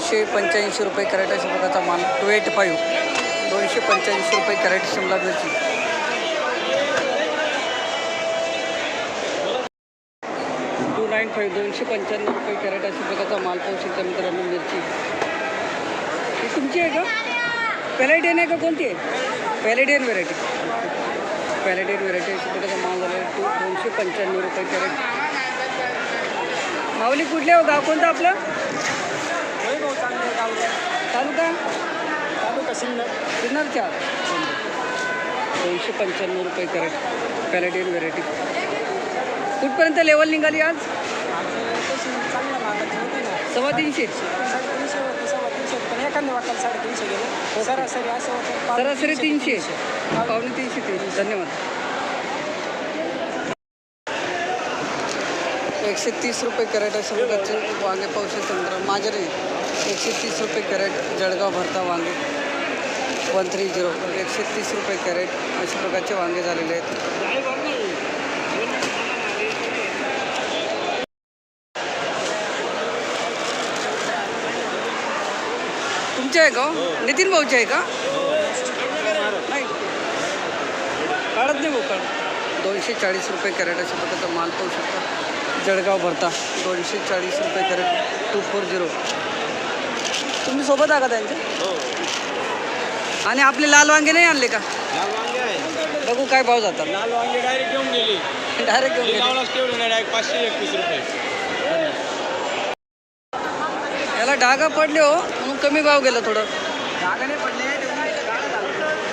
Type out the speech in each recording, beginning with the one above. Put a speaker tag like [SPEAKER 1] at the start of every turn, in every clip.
[SPEAKER 1] दोनशे पंच्याऐंशी रुपये कॅरेट अशा प्रकारचा माल. Two eight five. दोनशे पंच्याऐंशी रुपये कॅरेट शिमला मिरची. टू नाईन फाईव्ह दोनशे पंच्याण्णव रुपये कॅरेट अशा प्रकारचा माल पाहू शकता मित्रांनो मिरची. ही तुमची आहे का? पॅलेडियन आहे का कोणती आहे? पॅलेडियन व्हेरायटी पॅलेडियन व्हेरायटी अशा प्रकारचा माल झाला आहे. टू दोनशे पंच्याण्णव रुपये कॅरेट. माऊली कुठले हो? गाव कोणतं आपलं तालुका
[SPEAKER 2] तालुका सिन्नर
[SPEAKER 1] सिन्नरच्या दोनशे पंच्याण्णव रुपये कॅरेट पॅलेडियन व्हेरायटी. कुठपर्यंत लेवल निघाली आज? सव्वा तीनशे
[SPEAKER 2] तीनशे सरासरी असं
[SPEAKER 1] तीनशे. पावणे तीनशे तीनशे धन्यवाद. एकशे तीस रुपये कॅरेट अशा प्रकारचे वांगे पावशे संत्रा माजरी एकशे तीस रुपये कॅरेट जळगाव भरता वांगे. वन थ्री झिरो एकशे तीस रुपये कॅरेट अशा प्रकारचे वांगे झालेले आहेत. तुमचे आहे का हो? नितीन भाऊचे आहे का? नाही. काढत नाही भाऊ काढ दोनशे चाळीस रुपये कॅरेट अशा प्रकारचा माल पाहू शकता. जळगाव भरता. दोनशे चाळीस रुपये कॅरेट. To four zero. तुम्ही सोबत आहे का त्यांच्या आणि आपले लाल वांगे नाही आणले का?
[SPEAKER 3] लाल वांगे आहे.
[SPEAKER 1] बघू काय भाव जातात.
[SPEAKER 3] लाल वांगे डायरेक्ट घेऊन गेली.
[SPEAKER 1] डायरेक्ट घेऊन गेले.
[SPEAKER 3] लावलाच तेवढे नाही डायरेक्ट पाचशे एकवीस रुपये.
[SPEAKER 1] याला डागा पडले हो म्हणून कमी भाव गेला थोडं.
[SPEAKER 3] पडले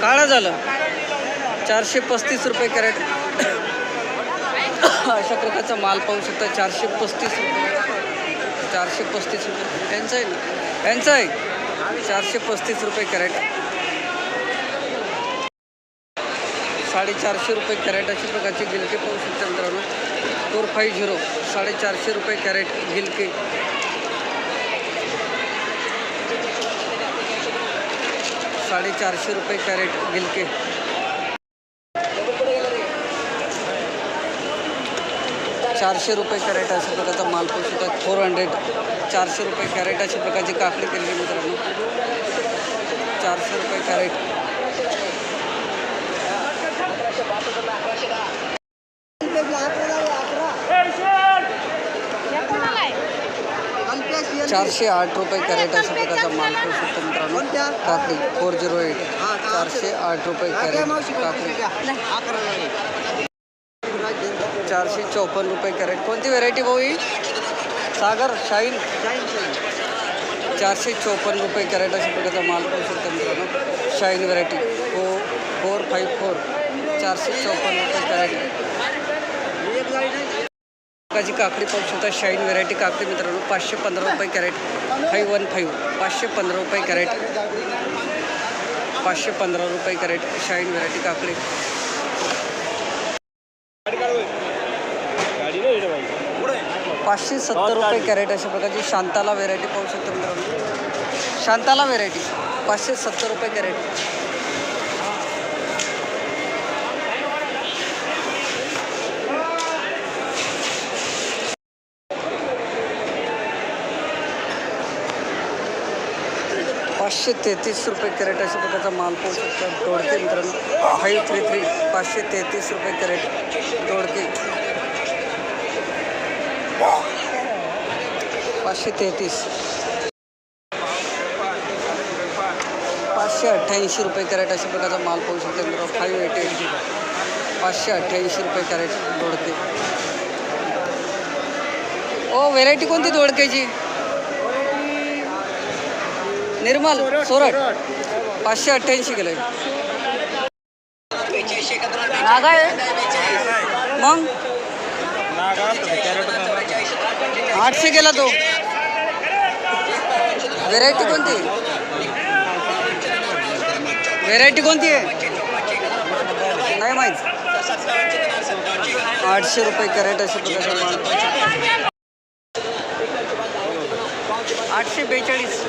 [SPEAKER 1] काळा झालं. चारशे पस्तीस रुपये कॅरेट. अशा प्रकारचा माल पाहू शकता चारशे पस्तीस रुपये. चारशे पस्तीस रुपये. यांचं आहे ना? यांचं आहे. चारशे पस्तीस रुपये कॅरेट. साडेचारशे रुपये कॅरेट अशा प्रकारचे गिलके पाहू शकता मित्रांनो. फोर फाईव्ह झिरो साडेचारशे रुपये कॅरेट गिलके. साडेचारशे रुपये कॅरेट गिलके. चारशे रुपये कॅरेट अशा प्रकारचा माल पाहू फोर हंड्रेड चारशे रुपये कॅरेट अशा प्रकारची काकडी केलेली आहे मित्रांनो. चारशे रुपये कॅरेट. चारशे आठ रुपये कॅरेट अशा प्रकारचा माल पाहू शकतो मित्रांनो काकडी फोर झिरो एट. चारशे आठ रुपये कॅरेट काकडी. चारशे चौपन्न रुपये कॅरेट. कोणती व्हेरायटी भाऊ ही? सागर शाईन चारशे चौपन्न रुपये कॅरेट अशा प्रकारचा माल पाहू शकतो मित्रांनो शाईन व्हेरायटी. फो फोर फाईव्ह फोर. चारशे चौपन्न रुपये कॅरेट काकडी पाहू शकता शाईन व्हेरायटी काकडी मित्रांनो पाचशे पंधरा रुपये कॅरेट. फाईव्ह वन फाईव्ह पाचशे पंधरा रुपये कॅरेट. पाचशे पंधरा रुपये कॅरेट शाईन व्हेरायटी काकडी. पाचशे सत्तर रुपये कॅरेट अशा प्रकारची शांताला व्हेरायटी पाहू शकता मित्रांनो. शांताला व्हेरायटी पाचशे सत्तर रुपये कॅरेट. पाचशे तेहतीस रुपये कॅरेट अशा प्रकारचा माल पाहू शकता. दोडके मित्रांनो फाईव्ह थ्री थ्री पाचशे तेहतीस रुपये कॅरेट दोडके. पाचशे तेहतीस. पाचशे अठ्ठ्याऐंशी रुपये कॅरेट अशा प्रकारचा माल पाहू शकता मित्रांनो फाईव्ह एटी एट. पाचशे अठ्ठ्याऐंशी रुपये कॅरेट दोडके. ओ व्हेरायटी कोणती दोडक्याची? निर्मल सोरट पाचशे अठ्ठ्याऐंशी किलो नागा आहे? मग? आठशे केला तो. व्हेरायटी कोणती? व्हेरायटी कोणती आहे? नाही माहीत. आठशे रुपये कॅरेट असे प्रकारचा आठशे बेचाळीस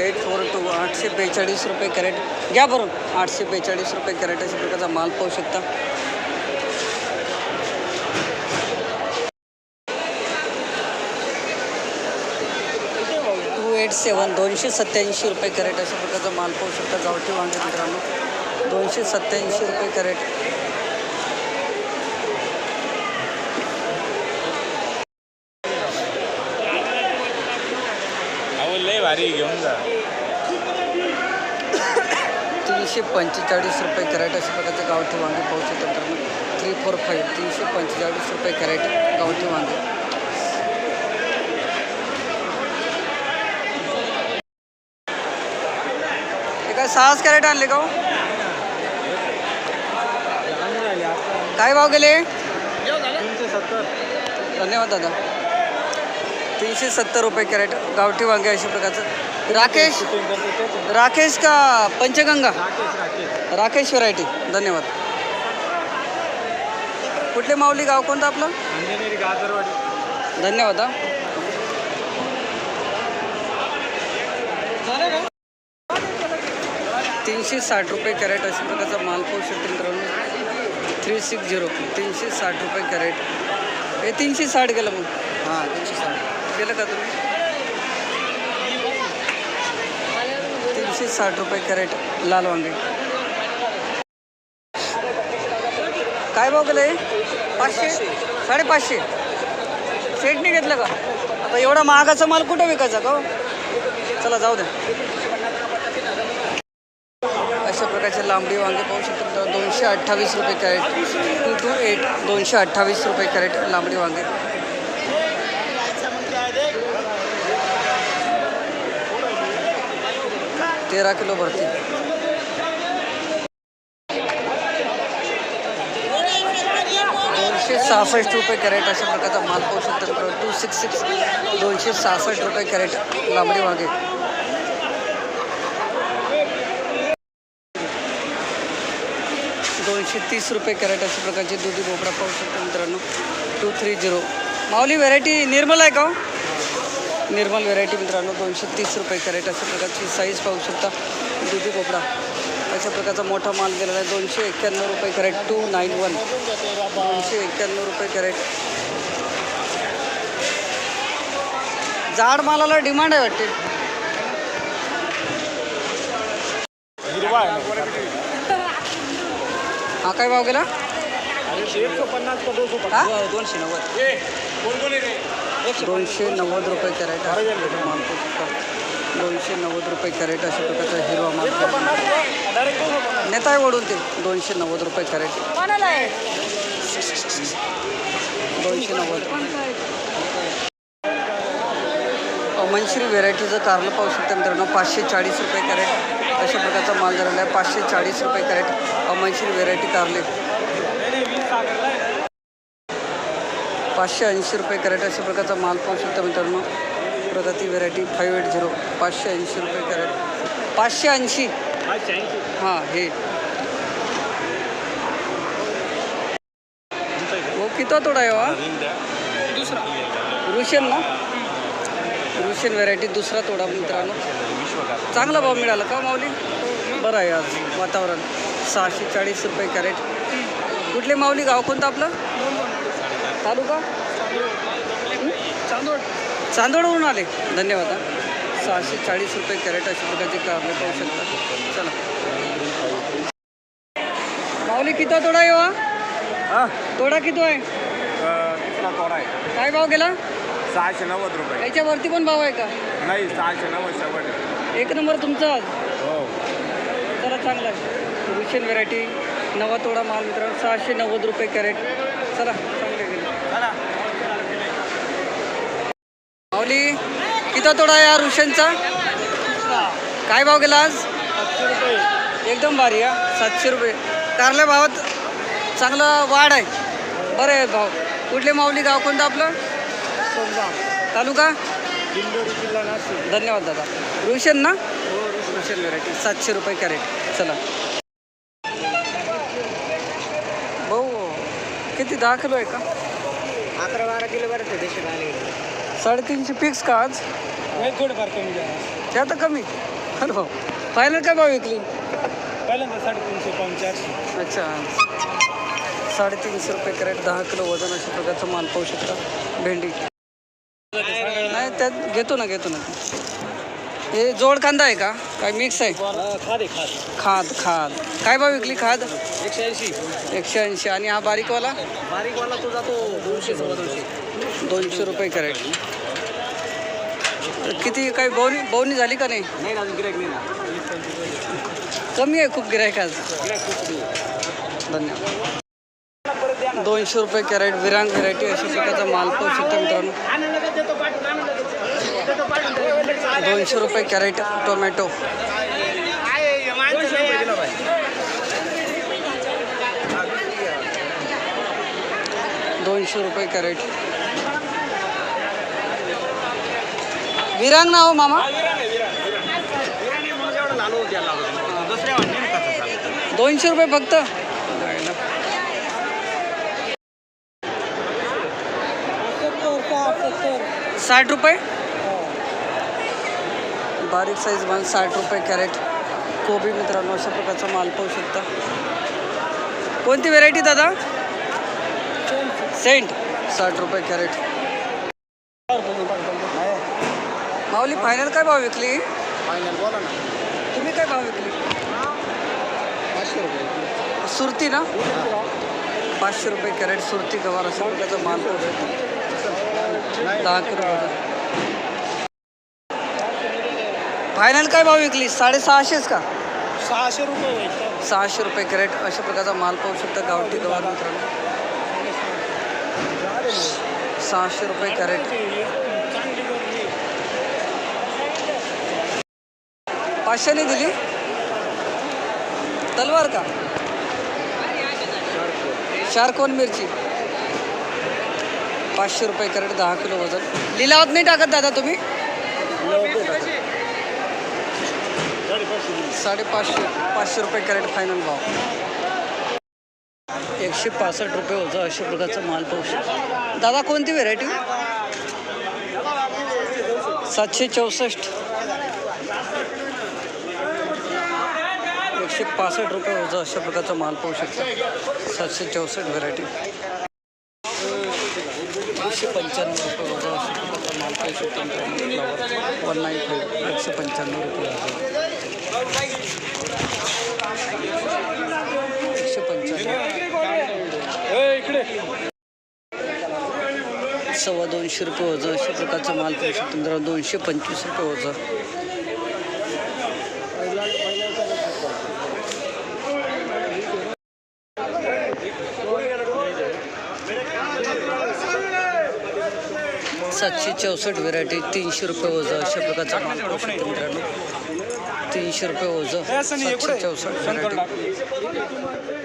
[SPEAKER 1] एट फोर टू आठशे बेचाळीस रुपये कॅरेट. घ्या भरून. आठशे बेचाळीस रुपये कॅरेट अशा प्रकारचा माल पाहू शकता. टू एट सेवन दोनशे सत्याऐंशी रुपये कॅरेट अशा प्रकारचा माल पाहू शकता गावठी वांगे मित्रांनो. दोनशे सत्याऐंशी रुपये कॅरेट.
[SPEAKER 3] लय भारी घेऊन जा.
[SPEAKER 1] तीनशे पंचेचाळीस रुपये कॅरेट अशा प्रकारचे गावठी वांगे पाहू शकता मित्रांनो. थ्री फोर फाईव्ह तीनशे पंचेचाळीस रुपये कॅरेट गावठी वांगे. काय सहाच कॅरेट आणले का हो? काय भाव गेले? धन्यवाद दादा. तीनशे सत्तर रुपये कॅरेट गावठी वांगे अशा प्रकारचं. राकेश. राकेश का पंचगंगा?
[SPEAKER 3] राकेश
[SPEAKER 1] व्हरायटी धन्यवाद. कुठले माऊली गाव कोणतं आपलं? धन्यवाद हा. तीनशे साठ रुपये कॅरेट अशा प्रकारचा माल पाहू शकतो मित्रांनो. थ्री सिक्स झिरो तीनशे साठ रुपये कॅरेट. हे तीनशे साठ गेलं मग. हां तीनशे साठ. केलं का तुम्ही? तीनशे साठ रुपये कॅरेट लाल वांगे. काय भाव केलं पाचशे? साडेपाचशे. सेटने घेतलं का? आता एवढा महागाचा माल कुठं विकायचा का हो? चला जाऊ द्या. अशा प्रकारचे लांबडी वांगे पाहू शकतो दोनशे अठ्ठावीस रुपये कॅरेट. टू टू एट दोनशे अठ्ठावीस रुपये कॅरेट लांबडी वांगे. तेरा किलो भरती. दोनशे सहासष्ट रुपये कॅरेट अशा प्रकारचा माल पाहू शकतो टू सिक्स सिक्स दोनशे सहासष्ट रुपये कॅरेट लांबडी वांगे दोनशे तीस रुपये कॅरेट अशा प्रकारचे दुधी भोपळा पाहू शकतो मित्रांनो. Two three zero Mauli variety निर्मल आहे का हो? निर्मल व्हेरायटी मित्रांनो दोनशे तीस रुपये कॅरेट अशा प्रकारची साईज पाहू शकता. दुधी भोपळा. अशा प्रकारचा मोठा माल गेलेला आहे. दोनशे एक्क्याण्णव रुपये कॅरेट टू नाईन वन दोनशे एक्क्याण्णव रुपये कॅरेट. जाड मालाला डिमांड आहे वाटते. हा काय भाव गेला? दोनशे नव्वद.
[SPEAKER 3] ए कोण कोण आहे
[SPEAKER 1] दोनशे नव्वद रुपये कॅरेट आहे माल पाहू शकता दोनशे नव्वद रुपये कॅरेट अशा प्रकारचा हिरवा माल नेता ओढून ते दोनशे नव्वद रुपये कॅरेट. दोनशे नव्वद. अमनश्री व्हेरायटीचं कारलं पाहू शकता मित्रांनो पाचशे चाळीस रुपये कॅरेट अशा प्रकारचा माल झालेला आहे. पाचशे चाळीस रुपये कॅरेट अमनश्री व्हेरायटी कारले. पाचशे ऐंशी रुपये कॅरेट अशा प्रकारचा माल पाहू शकता मित्रांनो. प्रगती व्हेरायटी फाईव्ह एट झिरो पाचशे ऐंशी रुपये कॅरेट. पाचशे ऐंशी. हां हे. वो किती तोडा आहे हा?
[SPEAKER 3] दुसरा.
[SPEAKER 1] रुशियन ना? रुशियन व्हेरायटी दुसरा तोडा मित्रांनो. चांगला भाव मिळाला का माऊली? बरं आहे आज वातावरण. सहाशे चाळीस रुपये कॅरेट. कुठले माऊली? गाव कोणतं आपलं? तालुका? चांदोड चांदोडवरून आले. धन्यवाद हा. सहाशे चाळीस रुपये कॅरेट अशा प्रकारचे कारले पाहू शकता. चला. माऊली किती तोडा आहे हा?
[SPEAKER 3] हा.
[SPEAKER 1] तोडा किती आहे?
[SPEAKER 3] तिसरा तोडा आहे.
[SPEAKER 1] काय भाव गेला?
[SPEAKER 3] सहाशे नव्वद रुपये.
[SPEAKER 1] याच्यावरती पण भाव आहे का?
[SPEAKER 3] नाही सहाशे नव्वद शेवट.
[SPEAKER 1] एक नंबर तुमचा आज.
[SPEAKER 3] हो.
[SPEAKER 1] जरा चांगला आहे. रुशियन व्हेरायटी नवा तोडा माल मित्रांनो सहाशे नव्वद रुपये कॅरेट. चला माऊली किती तोडा या रुशियनचा काय भाव गेला आज? एकदम भारी हा सातशे रुपये. कारल्या भावात चांगला वाढ आहे. बरं आहे भाव. कुठले माऊली गाव कोणतं आपलं? तालुका? धन्यवाद दादा. रुशन ना? रुशन व्हेरायटी सातशे रुपये कॅरेट चला. भाऊ किती दहा किलो आहे का?
[SPEAKER 2] अकरा बारा किलो बरं ते देशी आले.
[SPEAKER 1] साडेतीनशे फिक्स का आज?
[SPEAKER 3] नाही थोडंफार कमी द्या
[SPEAKER 1] त्या तर कमी. अरे भाऊ फायनल काय भाव विकली?
[SPEAKER 3] पहिल्यांदा साडेतीनशे पाऊन चारशे.
[SPEAKER 1] अच्छा. साडेतीनशे रुपये कॅरेट दहा किलो वजन अशा प्रकारचा माल पाहू शकता. भेंडी. नाही त्यात घेतो ना घेतो ना. हे जोड कांदा आहे का? काय मिक्स आहे?
[SPEAKER 3] खादे खाद.
[SPEAKER 1] खाद खाद. काय भाव विकली खाद?
[SPEAKER 3] एकशे ऐंशी.
[SPEAKER 1] एकशे ऐंशी. आणि हा बारीकवाला?
[SPEAKER 3] बारीकवाला तो जातो दोनशे सव्वा दोनशे.
[SPEAKER 1] दोनशे रुपये कॅरेट. किती काही बोवणी बोवणी झाली का नाही? कमी आहे खूप गिरायक आज. धन्यवाद. दोनशे रुपये कॅरेट विरांग व्हेरायटी अशा प्रकारचा माल पाहू शकता मित्रांनो. दोनशे रुपये कॅरेट टोमॅटो. दोनशे रुपये कॅरेट. विरांग ना हो मामा? दोनशे रुपये फक्त. साठ रुपये? बारीक साईज माल साठ रुपये कॅरेट. कोबी मित्रांनो अशा प्रकारचा माल पाहू शकता. कोणती व्हेरायटी दादा? सेंट. साठ रुपये कॅरेट. माऊली फायनल काय भाव विकली?
[SPEAKER 3] फायनल बोला ना.
[SPEAKER 1] तुम्ही काय भाव विकली?
[SPEAKER 3] पाचशे रुपये
[SPEAKER 1] सुरती ना? पाचशे रुपये कॅरेट सुरती गवार अशा प्रकारचा माल. दहा किलो. फायनल काय भाव विकली? साडेसहाशेच का?
[SPEAKER 3] सहाशे रुपये
[SPEAKER 1] सहाशे रुपये कॅरेट अशा प्रकारचा माल पाहू शकता गावठी गवार मित्रांनो. सहाशे रुपये कॅरेट. पाचशेने दिली. तलवार का? शारकोन मिरची. पाचशे रुपये कॅरेट दहा किलो वजन. लिलावत नाही टाकत दादा तुम्ही? साडेपाचशे पाचशे रुपये कॅरेट फायनल भाव. एकशे पासष्ट रुपये होतं अशा प्रकारचा माल पाहू शकतो. दादा कोणती व्हेरायटी सातशे चौसष्ट. एकशे पासष्ट रुपये होतं अशा प्रकारचा माल पाहू शकता. सातशे चौसष्ट व्हरायटी एकशे पंच्याण्णव रुपये होतं अशा प्रकारचा माल पाहू शकतो वन नाईन फाईव्ह एकशे पंच्याण्णव रुपये एकशे पंच्याण्णव. सव्वा दोनशे रुपये वजा अशा प्रकारचा माल पाहू शकतो. मित्रांनो दोनशे पंचवीस रुपये वजा सातशे चौसष्ट व्हेरायटी तीनशे रुपये वजं अशा प्रकारचा माल पाहू शकतो मित्रांनो तीनशे रुपये वजं सातशे चौसष्ट व्हेरायटी